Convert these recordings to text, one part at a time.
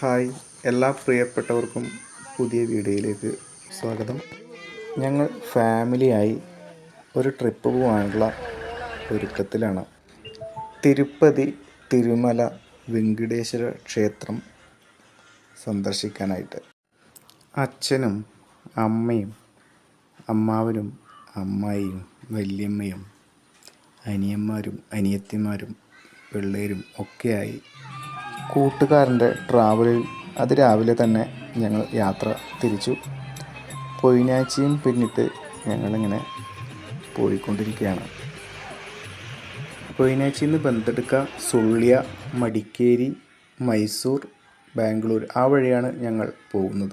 Hi എല്ലാ പ്രിയപ്പെട്ടവർക്കും പുതിയ വീഡിയോയിലേക്ക് സ്വാഗതം. ഞങ്ങൾ ഫാമിലിയായി ഒരു ട്രിപ്പ് പോകാനുള്ള ഒരുക്കത്തിലാണ്. തിരുപ്പതി തിരുമല വെങ്കടേശ്വര ക്ഷേത്രം സന്ദർശിക്കാനായിട്ട്. അച്ഛനും അമ്മയും അമ്മാവനും അമ്മായിയും വല്യമ്മയും അനിയന്മാരും അനിയത്തിമാരും പിള്ളേരും ഒക്കെയായി കൂട്ടുകാരന്റെ ട്രാവലിൽ അതിരാവിലെ തന്നെ ഞങ്ങൾ യാത്ര തിരിച്ചു. പൊയിനാച്ചിയും പിന്നിട്ട് ഞങ്ങളിങ്ങനെ പോയിക്കൊണ്ടിരിക്കുകയാണ്. പൊയിനാച്ചിയിൽ നിന്ന് ബന്ധെടുക്ക സുള്ളിയ മടിക്കേരി മൈസൂർ ബാംഗ്ലൂർ ആ വഴിയാണ് ഞങ്ങൾ പോകുന്നത്.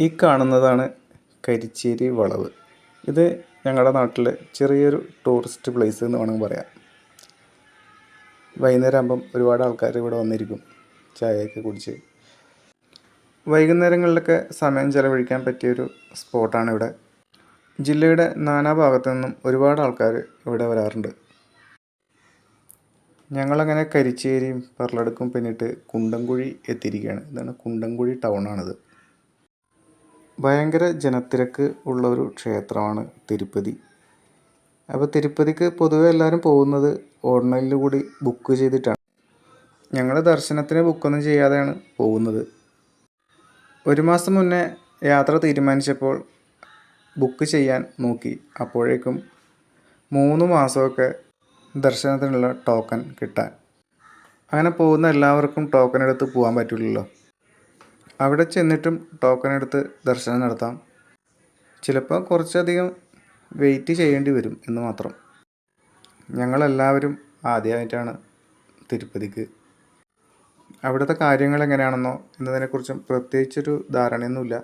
ഈ കാണുന്നതാണ് കരിച്ചേരി വളവ്. ഇത് ഞങ്ങളുടെ നാട്ടിലെ ചെറിയൊരു ടൂറിസ്റ്റ് പ്ലേസ് എന്ന് വേണമെങ്കിൽ പറയാം. വൈകുന്നേരം ആകുമ്പം ഒരുപാട് ആൾക്കാർ ഇവിടെ വന്നിരിക്കും ചായയൊക്കെ കുടിച്ച്. വൈകുന്നേരങ്ങളിലൊക്കെ സമയം ചെലവഴിക്കാൻ പറ്റിയൊരു സ്പോട്ടാണ് ഇവിടെ. ജില്ലയുടെ നാനാഭാഗത്തു നിന്നും ഒരുപാട് ആൾക്കാർ ഇവിടെ വരാറുണ്ട്. ഞങ്ങളങ്ങനെ കരിച്ചേരിയും പറളടുക്കും പിന്നിട്ട് കുണ്ടംകുഴി എത്തിയിരിക്കുകയാണ് ഇതാണ് കുണ്ടംകുഴി ടൗണാണിത്. ഭയങ്കര ജനത്തിരക്ക് ഉള്ള ഒരു ക്ഷേത്രമാണ് തിരുപ്പതി. അപ്പോൾ തിരുപ്പതിക്ക് പൊതുവെ എല്ലാവരും പോകുന്നത് ഓൺലൈനിൽ കൂടി ബുക്ക് ചെയ്തിട്ടാണ്. ഞങ്ങൾ ദർശനത്തിന് ബുക്കൊന്നും ചെയ്യാതെയാണ് പോകുന്നത്. ഒരു മാസം മുന്നേ യാത്ര തീരുമാനിച്ചപ്പോൾ ബുക്ക് ചെയ്യാൻ നോക്കി. അപ്പോഴേക്കും മൂന്ന് മാസമൊക്കെ ദർശനത്തിനുള്ള ടോക്കൺ കിട്ടാൻ. അങ്ങനെ പോകുന്ന എല്ലാവർക്കും ടോക്കൺ എടുത്ത് പോകാൻ പറ്റില്ലല്ലോ അവിടെ ചെന്നിട്ടും ടോക്കൺ എടുത്ത് ദർശനം നടത്താം. ചിലപ്പോൾ കുറച്ചധികം വെയിറ്റ് ചെയ്യേണ്ടി വരും എന്ന് മാത്രം. ഞങ്ങളെല്ലാവരും ആദ്യമായിട്ടാണ് തിരുപ്പതിക്ക്. അവിടുത്തെ കാര്യങ്ങൾ എങ്ങനെയാണെന്നോ എന്നതിനെക്കുറിച്ചും പ്രത്യേകിച്ചൊരു ധാരണയൊന്നുമില്ല.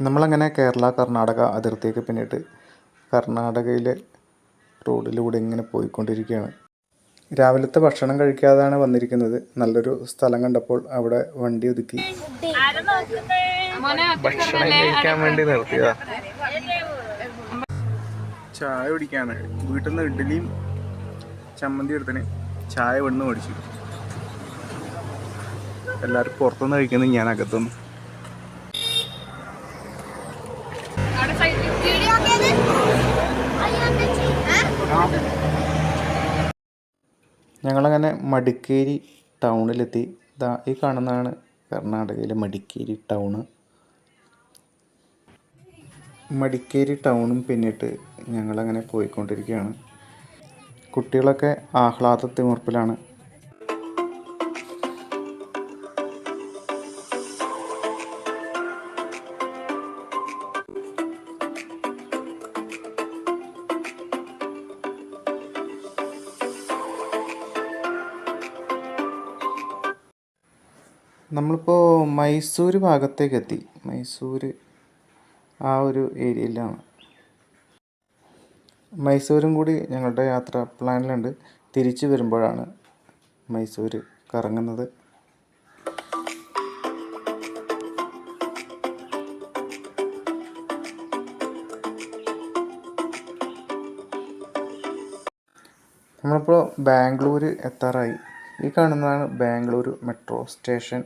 നമ്മളങ്ങനെ കേരള കർണാടക അതിർത്തിയൊക്കെ പിന്നിട്ട് കർണാടകയിലെ റോഡിലൂടെ ഇങ്ങനെ പോയിക്കൊണ്ടിരിക്കുകയാണ്. രാവിലത്തെ ഭക്ഷണം കഴിക്കാതാണ് വന്നിരിക്കുന്നത്. നല്ലൊരു സ്ഥലം കണ്ടപ്പോൾ അവിടെ വണ്ടി ഒതുക്കി. ഭക്ഷണം കഴിക്കാൻ വേണ്ടി നിർത്തിയതാ. ചായ കുടിക്കാണ്. വീട്ടിൽ നിന്ന് ഇഡ്ഡലിയും ചമ്മന്തി എടുത്തിന്. ചായ ഇവിടുന്ന് മേടിച്ചു. എല്ലാവരും പുറത്തുനിന്ന് കഴിക്കുന്നത് ഞാൻ അകത്തുനിന്ന്. ഞങ്ങളങ്ങനെ മടിക്കേരി ടൗണിലെത്തി ഇതാ ഈ കാണുന്നതാണ് കർണാടകയിലെ മടിക്കേരി ടൗണ് മടിക്കേരി ടൗണും പിന്നിട്ട് ഞങ്ങളങ്ങനെ പോയിക്കൊണ്ടിരിക്കുകയാണ്. കുട്ടികളൊക്കെ ആഹ്ലാദ തിമിർപ്പിലാണ് നമ്മളിപ്പോൾ മൈസൂർ ഭാഗത്തേക്ക് എത്തി മൈസൂർ ആ ഒരു ഏരിയയിലാണ്. മൈസൂരും കൂടി ഞങ്ങളുടെ യാത്ര പ്ലാനിലുണ്ട്. തിരിച്ചു വരുമ്പോഴാണ് മൈസൂർ കറങ്ങുന്നത്. നമ്മളിപ്പോൾ ബാംഗ്ലൂർ എത്താറായി. ഈ കാണുന്നതാണ് Bangalore metro station.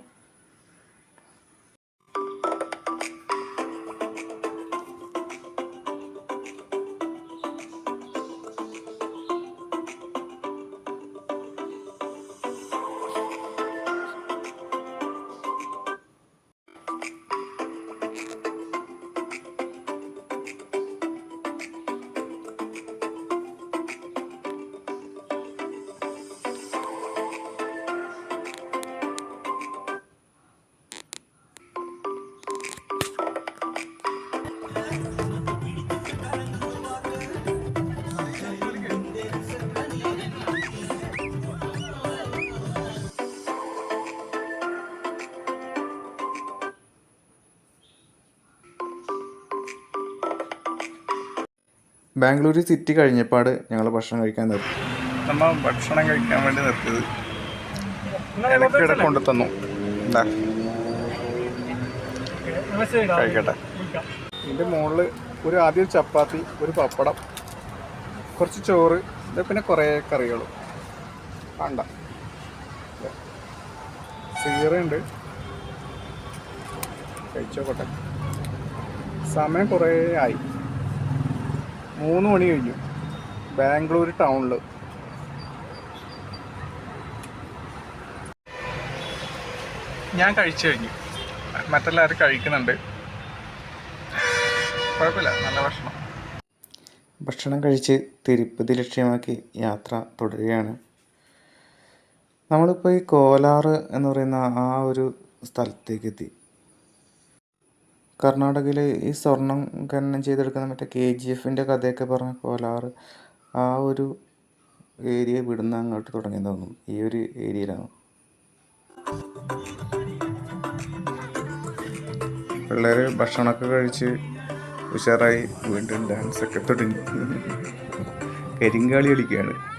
Bangalore city കഴിഞ്ഞപ്പാട് ഞങ്ങൾ ഭക്ഷണം കഴിക്കാൻ നിർത്തി. നമ്മൾ ഭക്ഷണം കഴിക്കാൻ വേണ്ടി നിർത്തിയത് ഇടയ്ക്കിടെ കൊണ്ടു തന്നു എന്താ? കഴിക്കട്ടെ. ഇതിന്റെ മുകളിൽ ഒരു ആദ്യം ചപ്പാത്തി ഒരു പപ്പടം കുറച്ച് ചോറ് പിന്നെ കുറേ കറികളും. വേണ്ട സീറുണ്ട് കഴിച്ചോട്ടെ സമയം കുറേ ആയി. മൂന്ന് മണി കഴിഞ്ഞു. ബാംഗ്ലൂർ ടൗണിൽ ഞാൻ കഴിച്ചു കഴിഞ്ഞു. മറ്റെല്ലാവരും കഴിക്കുന്നുണ്ട്. കുഴപ്പമില്ല നല്ല ഭക്ഷണം. ഭക്ഷണം കഴിച്ച് തിരുപ്പതി ലക്ഷ്യമാക്കി യാത്ര തുടരുകയാണ്. നമ്മളിപ്പോൾ ഈ കോലാറ് എന്ന് പറയുന്ന ആ ഒരു സ്ഥലത്തേക്ക് എത്തി കർണാടകയിൽ ഈ സ്വർണം ഖനനം ചെയ്തെടുക്കുന്ന മറ്റേ കെ ജി എഫിന്റെ കഥയൊക്കെ പറഞ്ഞ കോലാറ് ആ ഒരു ഏരിയ വിടുന്ന അങ്ങോട്ട് തുടങ്ങിയെന്ന് തോന്നുന്നു. ഈ ഒരു ഏരിയയിലാണ്. പിള്ളേർ ഭക്ഷണമൊക്കെ കഴിച്ച് ഉഷാറായി വീണ്ടും ഡാൻസൊക്കെ തുടങ്ങി. കരിങ്കാളി കളിക്കുകയാണ്.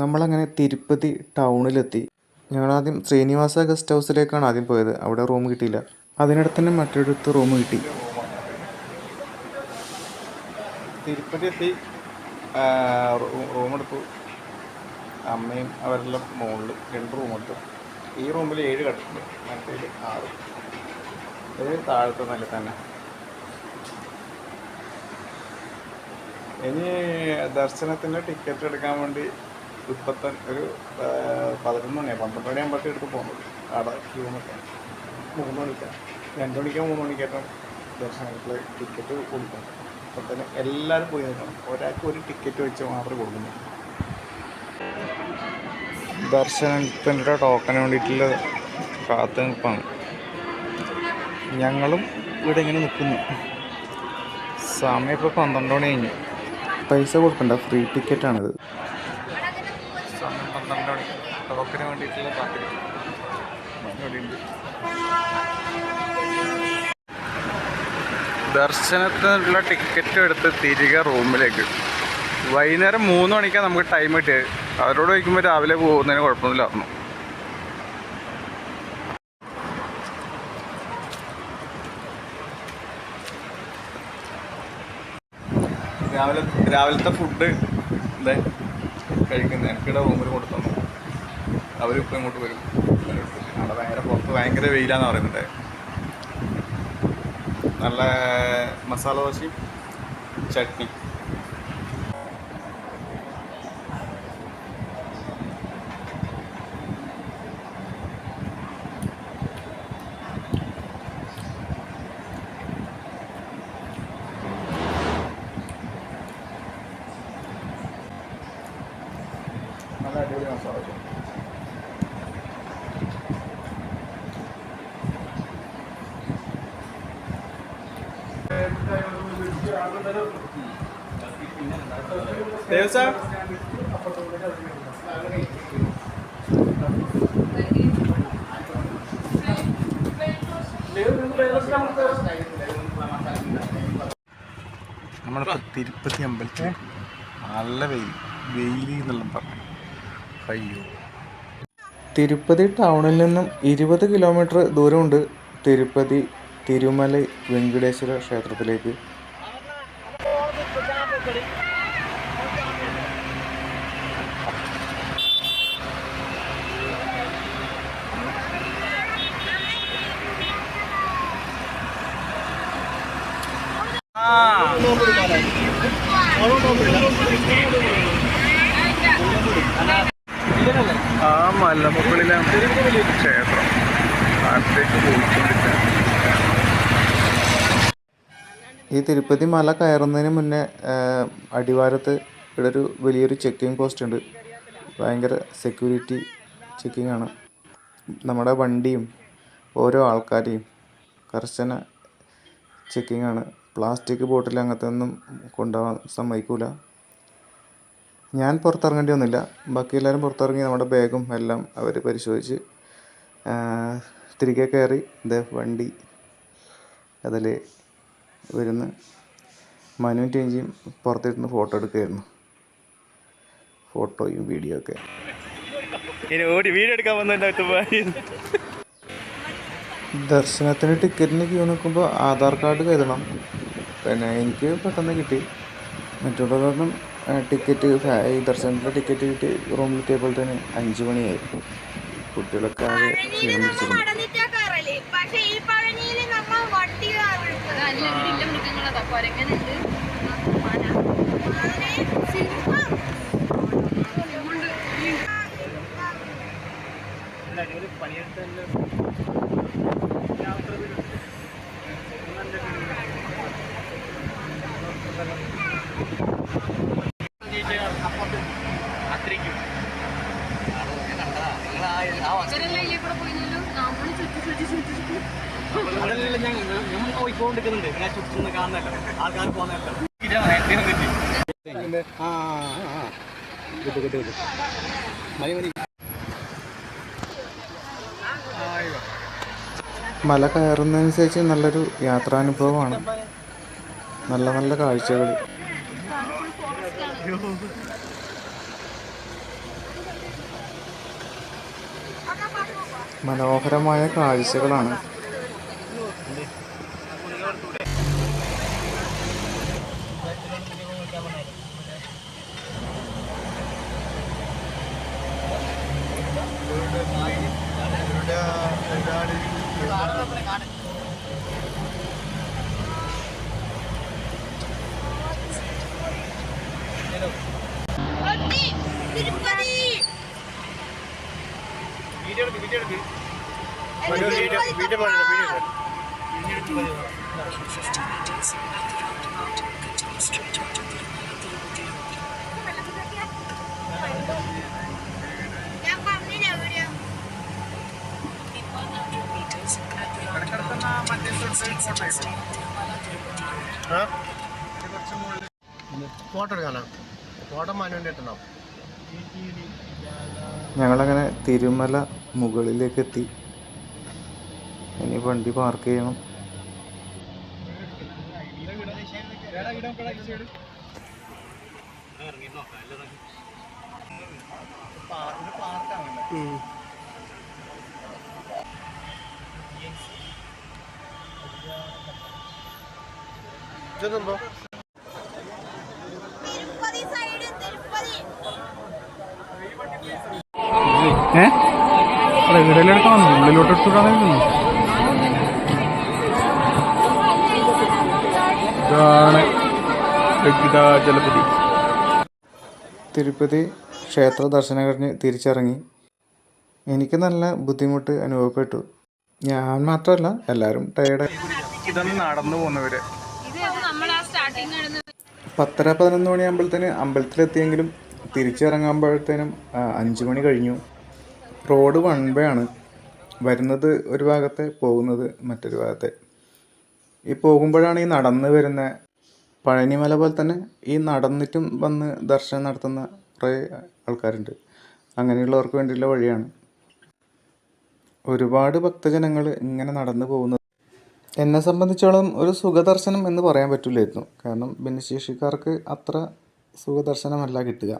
നമ്മളങ്ങനെ തിരുപ്പതി ടൗണിലെത്തി. ഞങ്ങളാദ്യം ശ്രീനിവാസ ഗസ്റ്റ് ഹൗസിലേക്കാണ് ആദ്യം പോയത്. അവിടെ റൂം കിട്ടിയില്ല. അതിനടുത്ത് തന്നെ മറ്റൊരിടത്ത് റൂം കിട്ടി. തിരുപ്പതി എത്തി റൂം എടുത്തു അമ്മയും അവരെല്ലാം മുകളിൽ രണ്ട് റൂം എടുത്തു ഈ റൂമിൽ ഏഴ് കട്ടുണ്ട് മറ്റേ ആറ്. ഏഴ് താഴത്തെ നില തന്നെ. ഇനി ദർശനത്തിന്റെ ടിക്കറ്റ് എടുക്കാൻ വേണ്ടി ഇപ്പത്തെ ഒരു പതിനൊന്ന് മണിയാണ് പന്ത്രണ്ട് മണിയാകുമ്പോഴത്തേക്ക് എടുത്ത് പോകുന്നത് അവിടെ ക്യൂ നിൽക്കാൻ മൂന്ന് മണിക്കാണ് രണ്ട് മണിക്കോ മൂന്ന് മണിക്കായിട്ടും ദർശനത്തിൽ ടിക്കറ്റ് കൊടുക്കണം അപ്പം തന്നെ എല്ലാവരും പോയി നിൽക്കണം. ഒരാൾക്ക് ഒരു ടിക്കറ്റ് വെച്ച് മാത്രമേ കൊടുക്കുന്നു ദർശനത്തിന്റെ ടോക്കന് വേണ്ടിയിട്ടുള്ള കാത്തു നിൽപ്പാണ്. ഞങ്ങളും ഇവിടെ ഇങ്ങനെ നിൽക്കുന്നു. സമയം ഇപ്പോൾ പന്ത്രണ്ട് മണി കഴിഞ്ഞു. പൈസ കൊടുക്കണ്ട. ഫ്രീ ടിക്കറ്റാണിത് സമയം പന്ത്രണ്ട് മണി വേണ്ടിയിട്ടുള്ള കാത്തിരിക്കും ദർശനത്തിനുള്ള ടിക്കറ്റ് എടുത്ത് തിരികെ റൂമിലേക്ക്. വൈകുന്നേരം മൂന്ന് മണിക്കാണ് നമുക്ക് ടൈം കിട്ടിയത് അവരോട് ചോദിക്കുമ്പോൾ രാവിലെ പോകുന്നതിന് കുഴപ്പമൊന്നുമില്ലായിരുന്നു രാവിലെ രാവിലത്തെ ഫുഡ് ഇതേ കഴിക്കുന്നത് എനിക്കിടെ റൂമിൽ കൊണ്ട് തന്നു ഇപ്പം ഇങ്ങോട്ട് വരും. അവിടെ ഭയങ്കര പുറത്ത് ഭയങ്കര വെയിലാന്ന് പറയുന്നുണ്ട് നല്ല മസാല ദോശയും ചട്നി നല്ല അടിപൊളി മസാല ദോശ. ദേവസാ നമ്മളിപ്പോൾ തിരുപ്പതി അമ്പലത്തിൽ നല്ല വെയിൽ. വെയിൽ എന്നെല്ലാം പറഞ്ഞു. അയ്യോ. തിരുപ്പതി ടൗണിൽ നിന്നും ഇരുപത് കിലോമീറ്റർ ദൂരമുണ്ട് തിരുപ്പതി തിരുമല വെങ്കടേശ്വര ക്ഷേത്രത്തിലേക്ക്. ആ മലമുകളിലാണ് ക്ഷേത്രം. അടുത്തേക്ക് പോയിക്കൊണ്ടിരിക്കുക ഈ തിരുപ്പതി മല കയറുന്നതിന് മുന്നേ അടിവാരത്ത് ഇവിടെ ഒരു വലിയൊരു ചെക്കിംഗ് പോസ്റ്റ് ഉണ്ട്. ഭയങ്കര സെക്യൂരിറ്റി ചെക്കിംഗ് ആണ് നമ്മുടെ വണ്ടിയും ഓരോ ആൾക്കാരെയും കർശന ചെക്കിംഗ് ആണ്. പ്ലാസ്റ്റിക് ബോട്ടിൽ അങ്ങനത്തെ ഒന്നും കൊണ്ടുപോകാൻ സമ്മതിക്കൂല. ഞാൻ പുറത്തിറങ്ങേണ്ടി വന്നില്ല. ബാക്കി എല്ലാവരും പുറത്തിറങ്ങി നമ്മുടെ ബാഗും എല്ലാം അവർ പരിശോധിച്ച് തിരികെ കയറി ഇത് വണ്ടി അതിൽ വരുന്ന. മനുവും ചേഞ്ചിയും പുറത്തിരുന്ന് ഫോട്ടോ എടുക്കുകയായിരുന്നു. ഫോട്ടോയും വീഡിയോ ഒക്കെ. ഓടി വീഡിയോ എടുക്കാൻ വന്നിട്ട് ദർശനത്തിന് ടിക്കറ്റിന് ക്യൂ നിൽക്കുമ്പോൾ ആധാർ കാർഡ് കരുതണം. പിന്നെ എനിക്ക് പെട്ടെന്ന് കിട്ടി. മറ്റുള്ളവരൊന്നും ടിക്കറ്റ് ഈ ദർശനത്തിന്റെ ടിക്കറ്റ് കിട്ടി. റൂമിലെത്തിയപ്പോഴത്തേന് അഞ്ച് മണിയായി. കുട്ടികളൊക്കെ ആകെ ക്ഷീണം പിടിച്ചിരുന്നു നടന്നിട്ടാ വണ്ടി മൃഗങ്ങളതാ കൊരങ്ങനുണ്ട് അതല്ല ഞങ്ങൾ പോയിക്കൊണ്ടിരിക്കുന്നുണ്ട് ഇങ്ങനെ ചുറ്റും കാണുന്നല്ലോ ആൾക്കാർ പോകുന്നല്ലോ ആ കിട്ടു കിട്ടു മതി മതി മല കയറുന്നതനുസരിച്ച് നല്ലൊരു യാത്രാനുഭവമാണ്. നല്ല നല്ല കാഴ്ചകൾ മനോഹരമായ കാഴ്ചകളാണ്. തിരുപ്പതി ഫോട്ടോ എടുക്കാനാ ഫോട്ടോ മാനുവേണ്ടി എത്തണം ഞങ്ങളങ്ങനെ തിരുമല മുകളിലേക്ക് എത്തി ഇനി വണ്ടി പാർക്ക് ചെയ്യണം. ഇതെന്തോ തിരുപ്പതി ഏ? അല്ല ഇവിടെയെടുക്കണം ഉള്ളിലോട്ട് എടുത്തുവിടാനായിരുന്നു ഇതാണ് ജലപതി. തിരുപ്പതി ക്ഷേത്ര ദർശനം കഴിഞ്ഞ് തിരിച്ചിറങ്ങി. എനിക്ക് നല്ല ബുദ്ധിമുട്ട് അനുഭവപ്പെട്ടു. ഞാൻ മാത്രമല്ല എല്ലാവരും ടയേർഡായി ഇതാണ് നടന്നു പോകുന്നവര്. പത്തര പതിനൊന്ന് മണിയാകുമ്പോഴത്തേന് അമ്പലത്തിലെത്തിയെങ്കിലും തിരിച്ചിറങ്ങുമ്പോഴത്തേനും അഞ്ചു അഞ്ച് മണി കഴിഞ്ഞു. റോഡ് വൺ വേ ആണ്. വരുന്നത് ഒരു ഭാഗത്തെ പോകുന്നത് മറ്റൊരു ഭാഗത്തെ. ഈ പോകുമ്പോഴാണ് ഈ നടന്ന് വരുന്ന പഴനിമല പോലെ തന്നെ ഈ നടന്നിട്ടും വന്ന് ദർശനം നടത്തുന്ന കുറേ ആൾക്കാരുണ്ട്. അങ്ങനെയുള്ളവർക്ക് വേണ്ടിയുള്ള വഴിയാണ്. ഒരുപാട് ഭക്തജനങ്ങൾ ഇങ്ങനെ നടന്നു പോകുന്നത്. എന്നെ സംബന്ധിച്ചോളം ഒരു സുഖദർശനം എന്ന് പറയാൻ പറ്റില്ലായിരുന്നു. കാരണം ഭിന്നശേഷിക്കാർക്ക് അത്ര സുഖദർശനമല്ല കിട്ടുക.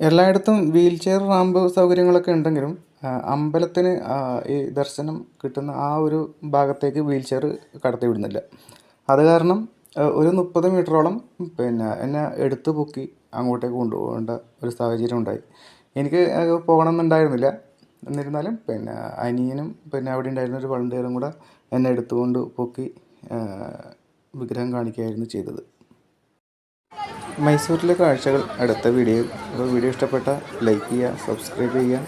എല്ലായിടത്തും വീൽ ചെയർ റാമ്പ് സൗകര്യങ്ങളൊക്കെ ഉണ്ടെങ്കിലും അമ്പലത്തിന് ഈ ദർശനം കിട്ടുന്ന ആ ഒരു ഭാഗത്തേക്ക് വീൽ ചെയർ കടത്തി വിടുന്നില്ല അത് കാരണം ഒരു മുപ്പത് മീറ്ററോളം പിന്നെ എന്നെ എടുത്തു പൊക്കി അങ്ങോട്ടേക്ക് കൊണ്ടുപോകേണ്ട ഒരു സാഹചര്യം ഉണ്ടായി. എനിക്ക് പോകണമെന്നുണ്ടായിരുന്നില്ല. എന്നിരുന്നാലും പിന്നെ അനിയനും പിന്നെ അവിടെ ഉണ്ടായിരുന്ന ഒരു വളണ്ടിയറും കൂടെ എന്നെ എടുത്തുകൊണ്ട് പൊക്കി വിഗ്രഹം കാണിക്കുകയായിരുന്നു ചെയ്തത്. മൈസൂരിലെ കാഴ്ചകൾ. അടുത്ത വീഡിയോ. അപ്പോൾ വീഡിയോ ഇഷ്ടപ്പെട്ട ലൈക്ക് ചെയ്യുക സബ്സ്ക്രൈബ് ചെയ്യുക.